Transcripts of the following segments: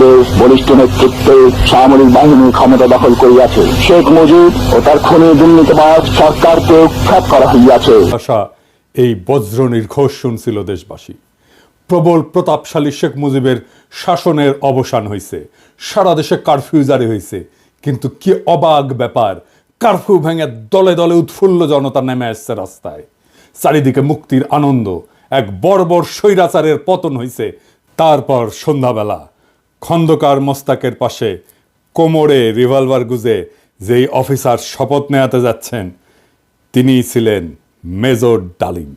আহমদের বলিষ্ঠ নেতৃত্বে সামরিক বাহিনী ক্ষমতা দখল করিয়াছে। শেখ মুজিব ও তার খুনি দুর্নীতিবাজ সরকারকে উৎখাত করা হইয়াছে। এই বজ্র নির্ঘোষ শুনছিল দেশবাসী। প্রবল প্রতাপশালী শেখ মুজিবের শাসনের অবসান হয়েছে সারা দেশে কারফিউ জারি হয়েছে কিন্তু কি অবাক ব্যাপার কারফিউ ভেঙে দলে দলে উৎফুল্ল জনতা নেমে আসছে রাস্তায়। চারিদিকে মুক্তির আনন্দ, এক বর্বর স্বৈরাচারের পতন হয়েছে তারপর সন্ধ্যাবেলা খন্দকার মোস্তাকের পাশে কোমরে রিভলভার গুজে যেই অফিসার শপথ নেওয়াতে যাচ্ছেন তিনিই ছিলেন মেজর ডালিম।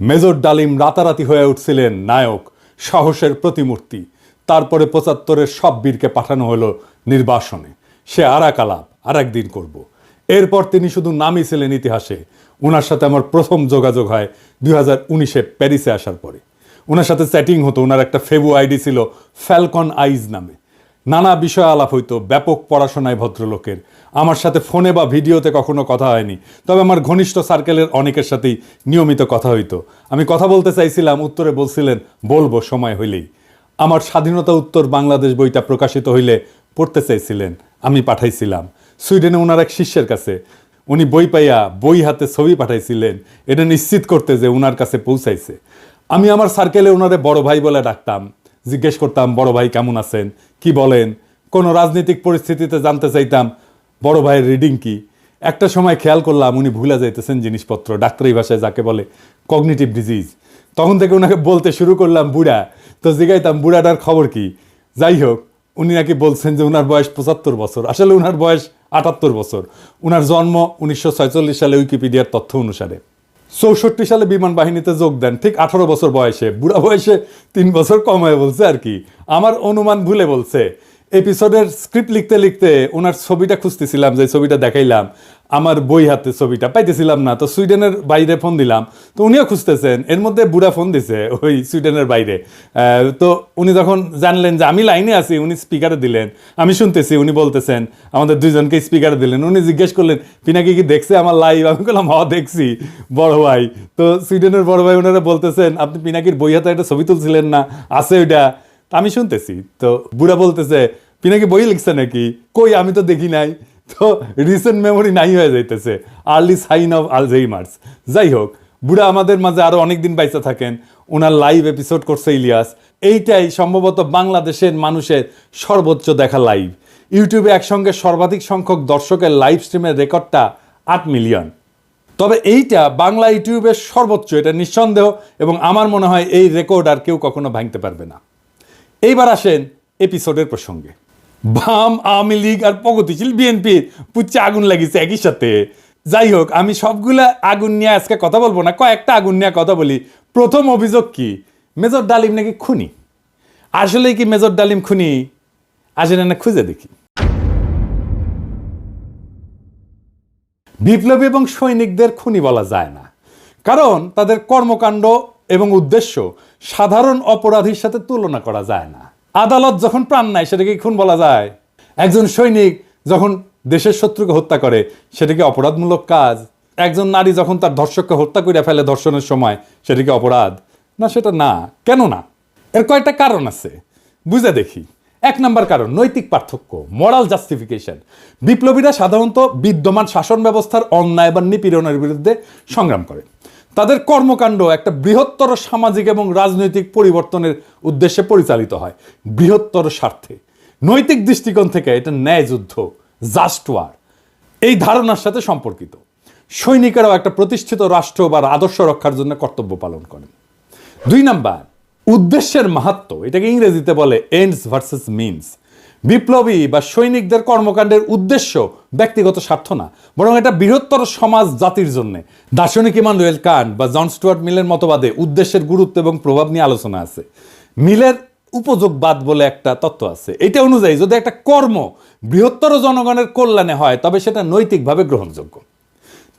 মেজর ডালিম রাতারাতি হয়ে উঠছিলেন নায়ক, সাহসের প্রতিমূর্তি। তারপরে পঁচাত্তরের সব বীরকে পাঠানো হলো নির্বাসনে। সে আর এক আলাপ, আর একদিন করব। এরপর তিনি শুধু নামই ছিলেন ইতিহাসে। ওনার সাথে আমার প্রথম যোগাযোগ হয় দুই হাজার উনিশে প্যারিসে আসার পরে। ওনার সাথে চ্যাটিং হতো, ওনার একটা ফেবু আইডি ছিল ফ্যালকন আইজ নামে। নানা বিষয় আলাপ হইতো, ব্যাপক পড়াশোনায় ভদ্রলোকের। আমার সাথে ফোনে বা ভিডিওতে কখনো কথা হয়নি। তবে আমার ঘনিষ্ঠ সার্কেলের অনেকের সাথেই নিয়মিত কথা হইতো। আমি কথা বলতে চাইছিলাম, উত্তরে বলছিলেন, বলব, সময় হইলেই। আমার স্বাধীনতা উত্তর বাংলাদেশ বইটা প্রকাশিত হইলে পড়তে চাইছিলেন, আমি পাঠাইছিলাম। সুইডেনে ওনার এক শিষ্যের কাছে। উনি বই পাইয়া বই হাতে ছবি পাঠাইছিলেন। এটা নিশ্চিত করতে যে ওনার কাছে পৌঁছাইছে। আমি আমার সার্কেলে ওনারে বড় ভাই বলে ডাকতাম। জিজ্ঞেস করতাম, বড় ভাই কেমন আছেন? কি বলেন? কোনো রাজনৈতিক পরিস্থিতিতে জানতে চাইতাম, বড় ভাইয়ের রিডিং কি? একটা সময় খেয়াল করলাম উনি ভুলে যাইতেছেন জিনিসপত্র, ডাক্তারি ভাষায় যাকে বলে কগনিটিভ ডিজিজ তখন থেকে ওনাকে বলতে শুরু করলাম, বুড়া? তো জিগাইতাম, বুড়াটার খবর কি? যাই হোক, উনি নাকি বলছেন যে ওনার বয়স পঁচাত্তর বছর। আসলে ওনার বয়স আটাত্তর বছর। ওনার জন্ম উনিশশো সালে উইকিপিডিয়ার তথ্য অনুসারে। চৌষট্টি সালে বিমান বাহিনীতে যোগ দেন। ঠিক আঠারো বছর বয়সে। বুড়া বয়সে তিন বছর কমায় বলছে আর কি। আমার অনুমান ভুলে বলছে। এপিসোডের স্ক্রিপ্ট লিখতে লিখতে ওনার ছবিটা খুঁজতেছিলাম, যে ছবিটা দেখাইলাম। আমার বই হাতে ছবিটা, পাইতেছিলাম না। তো সুইডেনের বাইরে ফোন দিলাম। তো উনিও খুঁজতেছেন, এর মধ্যে বুড়া ফোন দিছে ওই সুইডেনের বাইরে। তো উনি যখন জানলেন যে আমি লাইনে আছি, উনি স্পিকারে দিলেন। আমি শুনতেছি, উনি বলতেছেন, আমাদের দুইজনকে স্পিকারে দিলেন। উনি জিজ্ঞেস করলেন, পিনাকি কি দেখছে আমার লাইভ আমি বললাম, হ, দেখছি, বড় ভাই। তো সুইডেনের বড় ভাই ওনারা বলতেছেন, আপনি পিনাকির বই হাতে একটা ছবি তুলছিলেন না, আছে ওইটা। আমি শুনতেছি। তো বুড়া বলতেছে, পিনাকি বই লিখছে নাকি? কই, আমি তো দেখি নাই। তো রিসেন্ট মেমোরি নাই হয়ে যাইতেছে। আর্লি সাইন অফ আলজেইমার্স যাই হোক, বুড়া আমাদের মাঝে আরও অনেক দিন বাইচা থাকেন। ওনার লাইভ এপিসোড করছে ইলিয়াস। এইটাই সম্ভবত বাংলাদেশের মানুষের সর্বোচ্চ দেখা লাইভ ইউটিউবে একসঙ্গে সর্বাধিক সংখ্যক দর্শকের লাইভ স্ট্রিমের রেকর্ডটা আট মিলিয়ন তবে এইটা বাংলা ইউটিউবের সর্বোচ্চ, এটা নিঃসন্দেহ। এবং আমার মনে হয় এই রেকর্ড আর কেউ কখনো ভাঙতে পারবে না। এইবার আসেন এপিসোডের প্রসঙ্গে। বাম আওয়ামী লীগ আর প্রগতিশীল বিএনপির পুচ্ছে আগুন লাগিয়েছে একই সাথে। যাই হোক, আমি সবগুলা আগুন নিয়ে আজকে কথা বলব না, কয়েকটা আগুন নিয়ে কথা বলি। প্রথম অভিযোগ কি? মেজর ডালিম নাকি খুনি? আসলে কি মেজর ডালিম খুনি? আসেন না খুঁজে দেখি। বিপ্লবী এবং সৈনিকদের খুনি বলা যায় না, কারণ তাদের কর্মকাণ্ড এবং উদ্দেশ্য, সাধারণ অপরাধীর সাথে তুলনা করা যায় না। আদালত যখন প্রাণ নেয়, সেটাকে খুন বলা যায়? একজন সৈনিক যখন দেশের শত্রুকে হত্যা করে, সেটাকে অপরাধমূলক কাজ। একজন নারী যখন তার ধর্ষককে হত্যা করে ফেলে ধর্ষণের সময় সেটাকে অপরাধ? না, সেটা না। কেন না? এর কয়েকটা কারণ আছে। বুঝে দেখি। এক নাম্বার কারণ, নৈতিক পার্থক্য মরাল জাস্টিফিকেশন বিপ্লবীরা সাধারণত বিদ্যমান শাসন ব্যবস্থার অন্যায় বা নিপীড়নের বিরুদ্ধে সংগ্রাম করে। তাদের কর্মকাণ্ড একটা বৃহত্তর সামাজিক এবং রাজনৈতিক পরিবর্তনের উদ্দেশ্যে পরিচালিত হয়। বৃহত্তর স্বার্থে। নৈতিক দৃষ্টিকোণ থেকে এটা ন্যায় যুদ্ধ জাস্ট ওয়ার এই ধারণার সাথে সম্পর্কিত। সৈনিকেরাও একটা প্রতিষ্ঠিত রাষ্ট্র বা আদর্শ রক্ষার জন্য কর্তব্য পালন করেন। দুই নাম্বার, উদ্দেশ্যের মাহাত্ম এটাকে ইংরেজিতে বলে এন্ডস ভার্সেস মিনস বিপ্লবী বা সৈনিকদের কর্মকাণ্ডের উদ্দেশ্য ব্যক্তিগত স্বার্থ না, বরং এটা বৃহত্তর সমাজ জাতির জন্য। দার্শনিক ইমানুয়েল কান্ট বা জন স্টুয়ার্ট মিলের মতবাদে উদ্দেশ্যের গুরুত্ব এবং প্রভাব নিয়ে আলোচনা আছে। মিলের উপযোগবাদ বলে একটা তত্ত্ব আছে। এটা অনুযায়ী যদি একটা কর্ম বৃহত্তর জনগণের কল্যাণে হয়, তবে সেটা নৈতিকভাবে গ্রহণযোগ্য।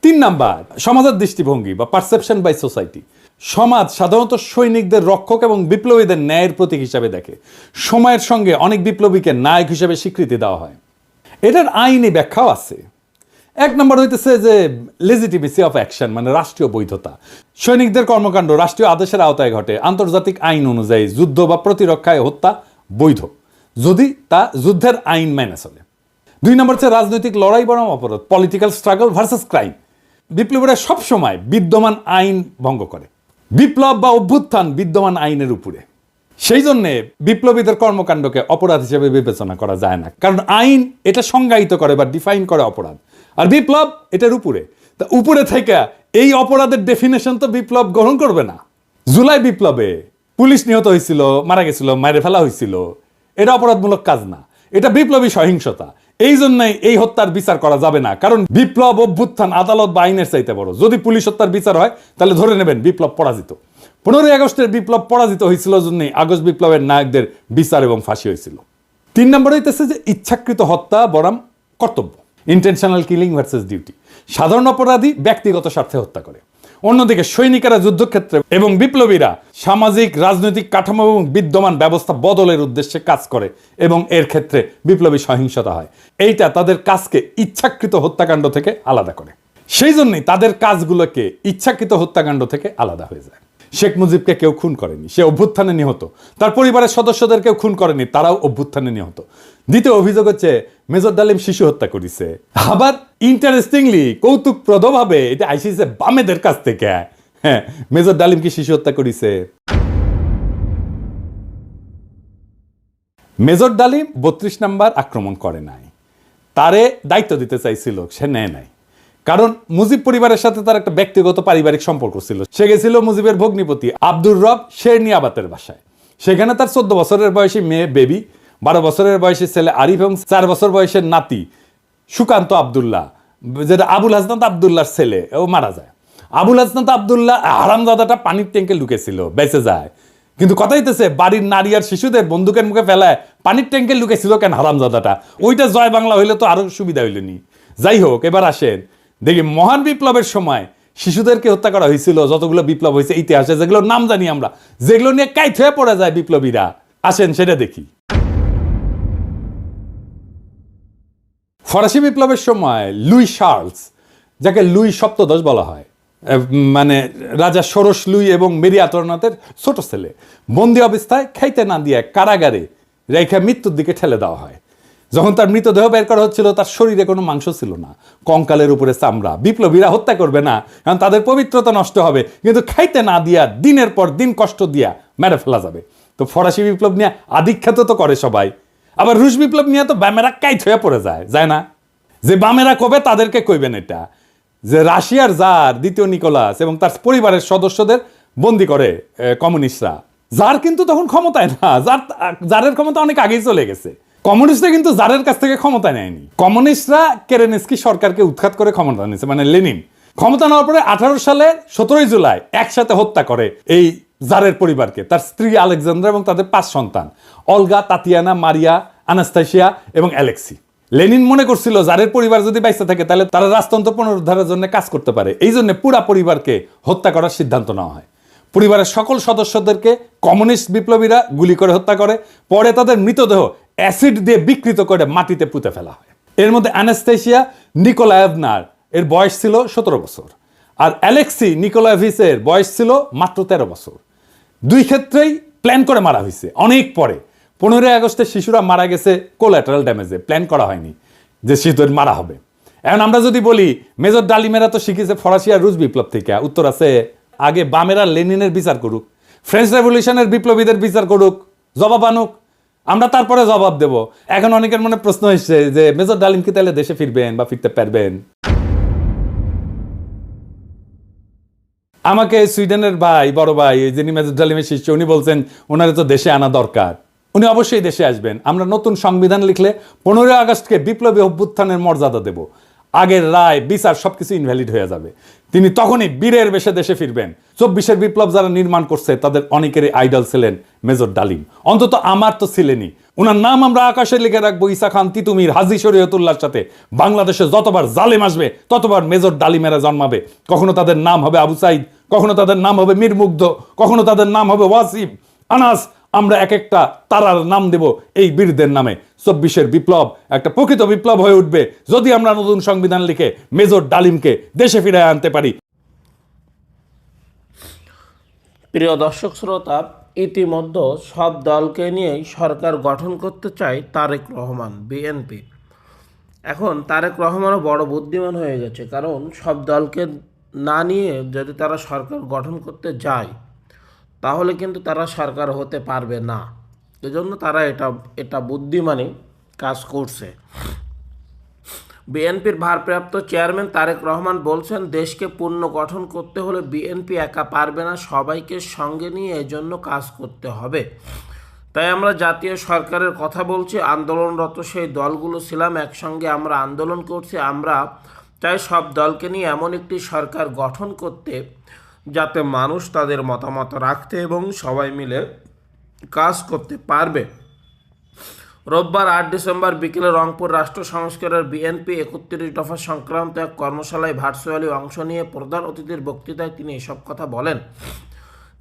তিন নাম্বার, সমাজের দৃষ্টিভঙ্গি বা পারসেপশন বাই সোসাইটি সমাজ সাধারণত সৈনিকদের রক্ষক এবং বিপ্লবীদের ন্যায়ের প্রতীক হিসাবে দেখে। সময়ের সঙ্গে অনেক বিপ্লবীকে নায়ক হিসেবে স্বীকৃতি দেওয়া হয়। এটার আইনি ব্যাখ্যাও আছে। এক নম্বর হইতেছে যে লেজিটিমেসি অফ অ্যাকশন মানে রাষ্ট্রীয় বৈধতা। সৈনিকদের কর্মকাণ্ড রাষ্ট্রীয় আদেশের আওতায় ঘটে। আন্তর্জাতিক আইন অনুযায়ী যুদ্ধ বা প্রতিরক্ষায় হত্যা বৈধ, যদি তা যুদ্ধের আইন মেনে চলে। দুই নম্বর হচ্ছে রাজনৈতিক লড়াই বরং অপরাধ পলিটিক্যাল স্ট্রাগল ভার্সেস ক্রাইম বিপ্লবীরা সবসময় বিদ্যমান আইন ভঙ্গ করে। বিপ্লব বা অভ্যুত্থান বিদ্যমান আইনের উপরে। সেই জন্যে বিপ্লবীদের কর্মকাণ্ডকে অপরাধ হিসেবে বিবেচনা করা যায় না। কারণ আইন এটা সংজ্ঞায়িত করে বা ডিফাইন করে অপরাধ। আর বিপ্লব এটার উপরে। তা উপরে থেকে এই অপরাধের ডেফিনেশন তো বিপ্লব গ্রহণ করবে না। জুলাই বিপ্লবে পুলিশ নিহত হয়েছিল, মারা গেছিল, মারে ফেলা হয়েছিল। এটা অপরাধমূলক কাজ না। এটা বিপ্লবী সহিংসতা। এই জন্যই এই হত্যার বিচার করা যাবে না। কারণ বিপ্লব অভ্যুত্থান আদালত বা আইনের চাইতে বড়। যদি পুলিশ হত্যার বিচার হয়, তাহলে ধরে নেবেন বিপ্লব পরাজিত। পনেরোই আগস্টের বিপ্লব পরাজিত হয়েছিল জন্যই আগস্ট বিপ্লবের নায়কদের বিচার এবং ফাঁসি হয়েছিল। তিন নম্বর হইতেছে যে ইচ্ছাকৃত হত্যা বরাম কর্তব্য। Intentional killing versus duty. সাধারণ অপরাধী ব্যক্তিগত স্বার্থে হত্যা করে। অন্যদিকে সৈনিকেরা যুদ্ধক্ষেত্রে এবং বিপ্লবীরা সামাজিক, রাজনৈতিক কাঠামো এবং বিদ্যমান ব্যবস্থা বদলের উদ্দেশ্যে কাজ করে এবং এর ক্ষেত্রে বিপ্লবী সহিংসতা হয়। এইটা তাদের কাজকে ইচ্ছাকৃত হত্যাকাণ্ড থেকে আলাদা করে। সেই জন্যই তাদের কাজগুলোকে ইচ্ছাকৃত হত্যাকাণ্ড থেকে আলাদা হয়ে যায়। শেখ মুজিবকে কেউ খুন করেনি, সে অভ্যুত্থানে নিহত। তার পরিবারের সদস্যদের কেউ খুন করেনি, তারাও অভ্যুত্থানে নিহত। দ্বিতীয় অভিযোগ হচ্ছে, মেজর ডালিম শিশু হত্যা করেছে। আবার ইন্টারেস্টিংলি কৌতুকপ্রদভাবে এটা আইসিসে বামেদের কাছ থেকে। হ্যাঁ মেজর ডালিম কি শিশু হত্যা করেছে। মেজর ডালিম বত্রিশ নাম্বার আক্রমণ করে নাই। তারে দায়িত্ব দিতে চাইছিল, সে নেয় নাই। কারণ মুজিব পরিবারের সাথে তার একটা ব্যক্তিগত পারিবারিক সম্পর্ক ছিল। সে গেছিল মুজিবের ভগ্নিপতি আব্দুর রব শেরনিয়াবাতের বাসায়। সেখানে তার চোদ্দ বছরের বয়সী মেয়ে বেবি, বারো বছরের বয়সী ছেলে আরিফ এবং চার বছর বয়সের নাতি সুকান্ত আবদুল্লাহ। যেটা আবুল হাসনাত আবদুল্লাহর ছেলে, ও মারা যায়। আবুল হাসনাত আবদুল্লাহ হারামজাদাটা পানির ট্যাঙ্কে লুকেছিল, বেঁচে যায়। কিন্তু কথা হইতেছে, বাড়ির নারী আর শিশুদের বন্দুকের মুখে ফেলায় পানির ট্যাঙ্কে লুকেছিল কেন হারামজাদাটা? ওইটা জয় বাংলা হইলে তো আরও সুবিধা হইল নি যাই হোক, এবার আসেন। দেখি, মহান বিপ্লবের সময় শিশুদেরকে হত্যা করা হয়েছিল, যতগুলো বিপ্লব হয়েছে ইতিহাসে, যেগুলোর নাম জানি আমরা, যেগুলো নিয়ে হয়ে পড়ে যায় বিপ্লবীরা। আসেন, সেটা দেখি। ফরাসি বিপ্লবের সময় লুই শার্লস, যাকে লুই সপ্তদশ বলা হয় মানে রাজা ষোড়শ লুই এবং মেরি আতরনাথের ছোট ছেলে, বন্দি অবস্থায় খাইতে না দিয়ে কারাগারে রেখা মৃত্যুর দিকে ঠেলে দেওয়া হয়। যখন তার মৃতদেহ বের করা হচ্ছিল, তার শরীরে কোনো মাংস ছিল না। কঙ্কালের উপরে চামড়া। বিপ্লবীরা হত্যা করবে না, কারণ তাদের পবিত্রতা নষ্ট হবে। কিন্তু খাইতে না দিয়া দিনের পর দিন কষ্ট দিয়া মেরে ফেলা যাবে। তো ফরাসি বিপ্লব নিয়ে আধিখ্যাত তো করে সবাই। আবার রুশ বিপ্লব নিয়ে তো ব্যামেরা কাইত হয়ে পড়ে যায় যায় না? যে বামেরা কবে তাদেরকে কইবেন এটা? যে রাশিয়ার জার দ্বিতীয় নিকোলাস এবং তার পরিবারের সদস্যদের বন্দি করে কমিউনিস্টরা। যার কিন্তু তখন ক্ষমতায় না, যার, যারের ক্ষমতা অনেক আগেই চলে গেছে। কমিউনিস্টরা কিন্তু জারের কাছ থেকে ক্ষমতা নেয়নি। কমিউনিস্টরা কেরেনেস্কি সরকারকে উৎখাত করে ক্ষমতা নিয়েছে মানে লেনিন। ক্ষমতা নেওয়ার পরে আঠারো সালে সতেরোই জুলাই একসাথে হত্যা করে এই জারের পরিবারকে, তার স্ত্রী আলেকজান্ডার এবং তাদের পাঁচ সন্তান, অলগা, তাতিয়ানা, মারিয়া আনাস্তাসিয়া এবং অ্যালেক্সি। লেনিন মনে করছিল জারের পরিবার যদি বাইসে থাকে, তাহলে তারা রাজতন্ত্র পুনরুদ্ধারের জন্য কাজ করতে পারে। এই জন্য পুরা পরিবারকে হত্যা করার সিদ্ধান্ত নেওয়া হয়। পরিবারের সকল সদস্যদেরকে কমিউনিস্ট বিপ্লবীরা গুলি করে হত্যা করে, পরে তাদের মৃতদেহ অ্যাসিড দিয়ে বিকৃত করে মাটিতে পুঁতে ফেলা হয়। এর মধ্যে অ্যানাস্তেশিয়া নিকোলায়েভনার, এর বয়স ছিল সতেরো বছর। আর অ্যালেক্সি নিকোলাভিসের বয়স ছিল মাত্র তেরো বছর। দুই ক্ষেত্রেই প্ল্যান করে মারা হয়েছে, অনেক পরে। পনেরোই আগস্টে শিশুরা মারা গেছে কোল্যাটারাল ড্যামেজে প্ল্যান করা হয়নি যে শিশুদের মারা হবে। এখন আমরা যদি বলি, মেজর ডালিমেরা তো শিখেছে ফরাসি আর রুশ বিপ্লব থেকে। উত্তর আছে, আগে বামেরা লেনিনের বিচার করুক, ফ্রেঞ্চ রেভলিউশনের বিপ্লবীদের বিচার করুক, জবাব আনুক, আমরা তারপরে জবাব দেব। এখন অনেকের মনে প্রশ্ন এসছে যে, মেজর ডালিম কি তাহলে দেশে ফিরবেন বা ফিরতে পারবেন? আমাকে সুইডেনের ভাই, বড় ভাই যিনি মেজর ডালিমের শিষ্য, উনি বলছেন, ওনারে তো দেশে আনা দরকার। উনি অবশ্যই দেশে আসবেন। আমরা নতুন সংবিধান লিখলে পনেরোই আগস্টকে বিপ্লবী অভ্যুত্থানের মর্যাদা দেব। আগের রায়, বিচার সবকিছু ইনভ্যালিড হয়ে যাবে। তিনি তখনই বীরের বেশে দেশে ফিরবেন। চব্বিশের বিপ্লব যারা নির্মাণ করছে, তাদের অনেকেরই আইডল ছিলেন মেজর ডালিম। অন্তত আমার তো ছিলেনই। ওনার নাম আমরা আকাশে লিখে রাখব ইসা খান, তিতুমির, হাজি শরীয়তুল্লাহর সাথে। বাংলাদেশে যতবার জালেম আসবে, ততবার মেজর ডালিমেরা জন্মাবে। কখনো তাদের নাম হবে আবু সাইদ কখনো তাদের নাম হবে মীর মুগ্ধ কখনো তাদের নাম হবে ওয়াসিম। আনাস, আমরা এক একটা তারার নাম দেব এই বীরদের নামে। চব্বিশের বিপ্লব, একটা প্রকৃত বিপ্লব হয়ে উঠবে যদি আমরা নতুন সংবিধান লিখে মেজর ডালিমকে দেশে ফিরে আনতে পারি। প্রিয় দর্শক শ্রোতা, ইতিমধ্যে সব দলকে নিয়েই সরকার গঠন করতে চায় তারেক রহমান, বিএনপি। এখন তারেক রহমানও বড় বুদ্ধিমান হয়ে গেছে, কারণ সব দলকে না নিয়ে যদি তারা সরকার গঠন করতে যায়, তাহলে কিন্তু তারা সরকার হতে পারবে না। এজন্য তারা এটা এটা বুদ্ধিমানে কাজ করছে। বিএনপির ভারপ্রাপ্ত চেয়ারম্যান তারেক রহমান বলছেন, দেশকে পূর্ণ গঠন করতে হলে বিএনপি একা পারবে না, সবাইকে সঙ্গে নিয়ে এজন্য কাজ করতে হবে। তাই আমরা জাতীয় সরকারের কথা বলছি, আন্দোলনরত সেই দলগুলো ছিলাম, একসঙ্গে আমরা আন্দোলন করছি, আমরা চাই সব দলকে নিয়ে এমন একটি সরকার গঠন করতে, যাতে মানুষ তাদের মতামত রাখতে এবং সবাই মিলে কাজ করতে পারবে। রোববার আট ডিসেম্বর বিকেলে রংপুর রাষ্ট্র সংস্কারের বিএনপি একত্রিশ দফা সংক্রান্ত এক কর্মশালায় ভার্চুয়ালি অংশ নিয়ে প্রধান অতিথির বক্তৃতায় তিনি এসব কথা বলেন।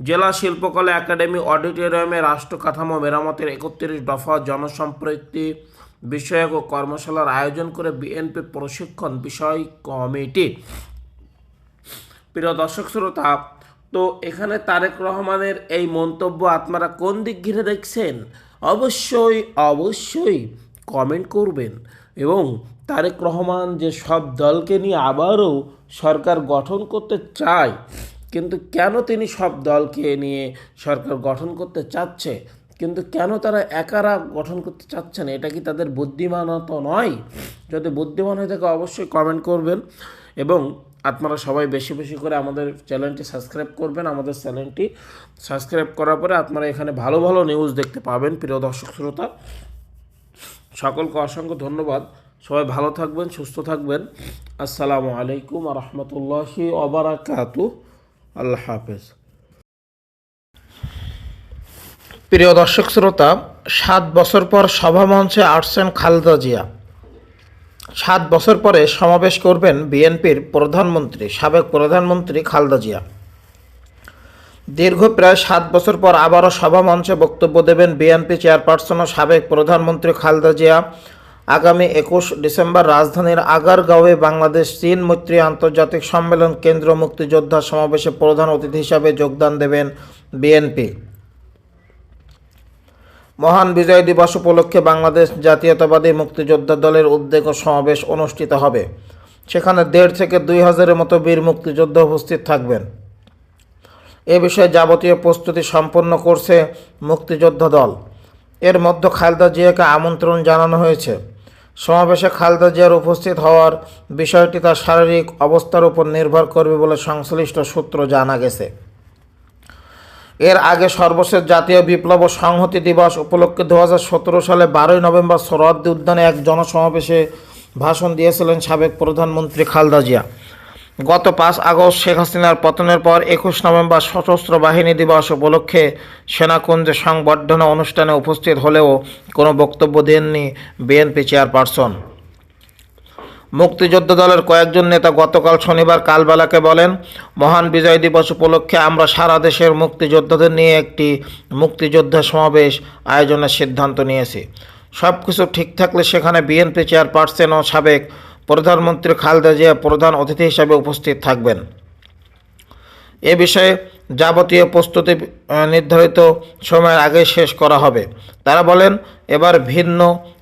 জেলা শিল্পকলা একাডেমি অডিটোরিয়ামে রাষ্ট্র কাঠামো মেরামতের একত্রিশ দফা জনসম্পৃক্তি বিষয়ক ও কর্মশালার আয়োজন করে বিএনপি প্রশিক্ষণ বিষয় কমিটি। প্রিয় দর্শক শ্রোতা, তো এখানে তারেক রহমানের এই মন্তব্য আপনারা কোন দিক ঘিরে দেখছেন? অবশ্যই অবশ্যই কমেন্ট করবেন এবং তারেক রহমান যে সব দলকে নিয়ে আবারও সরকার গঠন করতে চায়, কিন্তু কেন তিনি সব দলকে নিয়ে সরকার গঠন করতে চাচ্ছে? কিন্তু কেন তারা একারা গঠন করতে চাচ্ছেন? এটা কি তাদের বুদ্ধিমানত নয়? যদি বুদ্ধিমান হয়ে থাকে, অবশ্যই কমেন্ট করবেন। এবং আপনারা সবাই বেশি বেশি করে আমাদের চ্যানেলটি সাবস্ক্রাইব করবেন। আমাদের চ্যানেলটি সাবস্ক্রাইব করার পরে আপনারা এখানে ভালো ভালো নিউজ দেখতে পাবেন, প্রিয় দর্শক শ্রোতা। সকলকে অসংখ্য ধন্যবাদ। সবাই ভালো থাকবেন, সুস্থ থাকবেন। আসসালামু আলাইকুম রহমতুল্লাহি ওবরাকাতু আল্লাহ হাফেজ। প্রিয় দর্শক শ্রোতা, সাত বছর পর সভামঞ্চে আসছেন খালেদা জিয়া। সাত বছর পরে সমাবেশ করবেন বিএনপির প্রধানমন্ত্রী, সাবেক প্রধানমন্ত্রী খালেদা জিয়া। দীর্ঘ প্রায় সাত বছর পর আবারও সভামঞ্চে বক্তব্য দেবেন বিএনপি চেয়ারপারসন ও সাবেক প্রধানমন্ত্রী খালেদা জিয়া। আগামী একুশ ডিসেম্বর রাজধানীর আগারগাঁওয়ে বাংলাদেশ চীন মৈত্রী আন্তর্জাতিক সম্মেলন কেন্দ্র মুক্তিযোদ্ধা সমাবেশে প্রধান অতিথি হিসাবে যোগদান দেবেন বিএনপি। মহান বিজয় দিবস উপলক্ষে বাংলাদেশ জাতীয়তাবাদী মুক্তিযোদ্ধা দলের উদ্যোগ ও সমাবেশ অনুষ্ঠিত হবে। সেখানে দেড় থেকে দুই হাজারের মতো বীর মুক্তিযোদ্ধা উপস্থিত থাকবেন। এ বিষয়ে যাবতীয় প্রস্তুতি সম্পন্ন করছে মুক্তিযোদ্ধা দল। এর মধ্যে খালেদা জিয়াকে আমন্ত্রণ জানানো হয়েছে। সমাবেশে খালেদা জিয়ার উপস্থিত হওয়ার বিষয়টি তার শারীরিক অবস্থার উপর নির্ভর করবে বলে সংশ্লিষ্ট সূত্র জানা গেছে। এর আগে সর্বশেষ জাতীয় বিপ্লব ও সংহতি দিবস উপলক্ষে দু হাজার সতেরো সালে বারোই নভেম্বর সরহদ্দি উদ্যানে এক জনসমাবেশে ভাষণ দিয়েছিলেন সাবেক প্রধানমন্ত্রী খালদা জিয়া। গত পাঁচ আগস্ট শেখ হাসিনার পতনের পর একুশ নভেম্বর সশস্ত্র বাহিনী দিবস উপলক্ষে সেনাকুঞ্জে সংবর্ধনা অনুষ্ঠানে উপস্থিত হলেও কোনো বক্তব্য দেননি বিএনপি চেয়ারপারসন। মুক্তিযোদ্ধা দলের কয়েকজন নেতা গতকাল শনিবার কালবেলাকে বলেন, মহান বিজয় দিবস উপলক্ষে আমরা সারা দেশের মুক্তিযোদ্ধাদের নিয়ে একটি মুক্তিযোদ্ধা সমাবেশ আয়োজনের সিদ্ধান্ত নিয়েছি। সব কিছু ঠিক থাকলে সেখানে বিএনপি চেয়ারপারসন ও সাবেক প্রধানমন্ত্রী খালেদা জিয়া প্রধান অতিথি হিসাবে উপস্থিত থাকবেন। এ বিষয়ে যাবতীয় প্রস্তুতি নির্ধারিত সময়ের আগে শেষ করা হবে। তারা বলেন, এবার ভিন্ন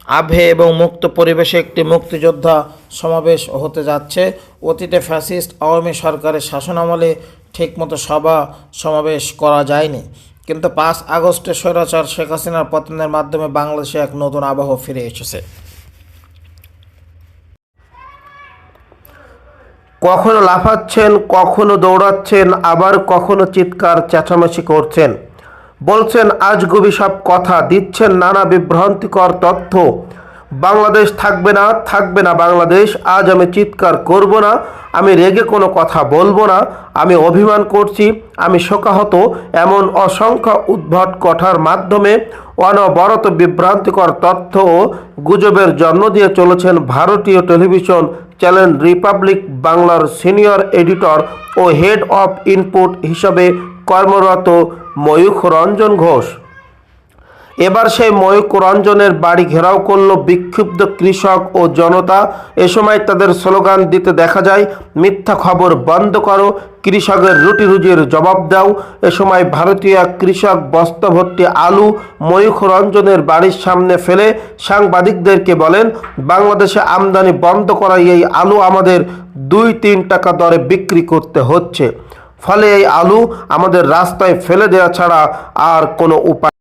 আভে এবং মুক্ত পরিবেশে একটি মুক্তিযোদ্ধা সমাবেশ হতে যাচ্ছে। অতীতে ফ্যাসিস্ট আওয়ামী সরকারের শাসনামলে ঠিকমতো সভা সমাবেশ করা যায়নি। কিন্তু পাঁচ আগস্টে স্বৈরাচার শেখ হাসিনার পতনের মাধ্যমে বাংলাদেশে এক নতুন আবহ ফিরে এসেছে। কখনো লাফাচ্ছেন, কখনো দৌড়াচ্ছেন, আবার কখনো চিৎকার, চেঁচামেচি করছেন। বলছেন আজগুবি সব কথা। দিচ্ছেন নানা বিভ্রান্তিকর তথ্য। বাংলাদেশ থাকবে না থাকবে না বাংলাদেশ। আজ আমি চিৎকার করব না, আমি রেগে কোনো কথা বলব না। আমি অভিমান করছি, আমি শোকাহত। এমন অসংখ্য উদ্ভট কথার মাধ্যমে অনবরত বিভ্রান্তিকর তথ্য ও গুজবের জন্ম দিয়ে চলেছেন ভারতীয় টেলিভিশন চ্যানেল রিপাবলিক বাংলার সিনিয়র এডিটর ও হেড অফ ইনপুট হিসাবে কর্মরত ময়ূখ রঞ্জন ঘোষ। এবার সেই ময়ূক রঞ্জনের বাড়ি ঘেরাও করল বিক্ষুব্ধ কৃষক ও জনতা। এ সময় তাদের স্লোগান দিতে দেখা যায়, মিথ্যা খবর বন্ধ করো, কৃষকের রুটি রুজির জবাব দাও। এ সময় ভারতীয় কৃষক বস্তা ভর্তি আলু ময়ূখ রঞ্জনের বাড়ির সামনে ফেলে সাংবাদিকদেরকে বলেন, বাংলাদেশে আমদানি বন্ধ করা এই আলু আমাদের দুই তিন টাকা দরে বিক্রি করতে হচ্ছে। ফলে এই আলু আমাদের রাস্তায় ফেলে দেওয়া ছাড়া আর কোনো উপায়